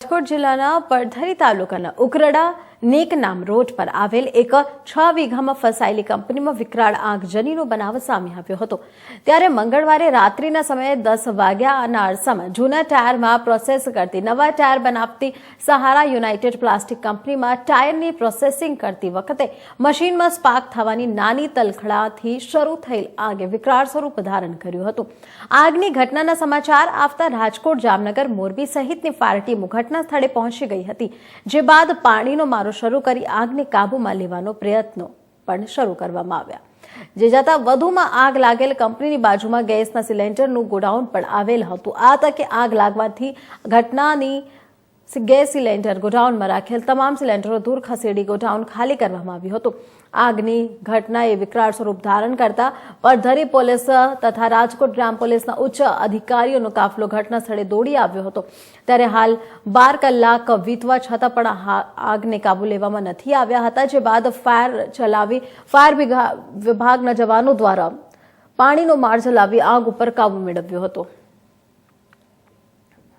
રાજકોટ જિલ્લાના પડધરી તાલુકાના ઉકરડા નેકનામ રોડ પર આવેલ એક છ વીઘામાં ફસાયેલી કંપનીમાં વિકરાળ આગજનીનો બનાવ સામે આવ્યો હતો. ત્યારે મંગળવારે રાત્રિના સમયે દસ વાગ્યાના અરસામાં જૂના ટાયરમાં પ્રોસેસ કરતી, નવા ટાયર બનાવતી સહારા યુનાઇટેડ પ્લાસ્ટિક કંપનીમાં ટાયરની પ્રોસેસિંગ કરતી વખતે મશીનમાં સ્પાર્ક થવાની નાની તલખડાથી શરૂ થયેલ આગે વિકરાળ સ્વરૂપ ધારણ કર્યું હતું. આગની ઘટનાના સમાચાર આવતા રાજકોટ, જામનગર, મોરબી સહિતની ફાયર ટીમો ઘટના સ્થળે પહોંચી ગઈ હતી, જે બાદ પાણીનો મારો શરૂ કરી આગને કાબૂમાં લેવાનો પ્રયત્નો પણ શરૂ કરવામાં આવ્યા. જે જતા વધુમાં આગ લાગેલ કંપનીની બાજુમાં ગેસના સિલિન્ડરનું ગોડાઉન પણ આવેલ હતું. આ તકે આગ લાગવાથી ઘટનાની ગેસ સિલિન્ડર ગોડાઉનમાં રાખેલ તમામ સિલિન્ડરો દૂર ખસેડી ગોડાઉન ખાલી કરવામાં આવ્યું હતું. આગની ઘટનાએ વિકરાળ સ્વરૂપ ધારણ કરતા પડધરી પોલીસ તથા રાજકોટ ગ્રામ પોલીસના ઉચ્ચ અધિકારીઓનો કાફલો ઘટના સ્થળે દોડી આવ્યો હતો. ત્યારે હાલ બાર કલાક વીતવા છતાં પણ આગને કાબુ લેવામાં નથી આવ્યા હતા, જે બાદ ફાયર ચલાવી, ફાયર વિભા- વિભાગના જવાનો દ્વારા પાણીનો માર ચલાવી આગ ઉપર કાબુ મેળવ્યો હતો.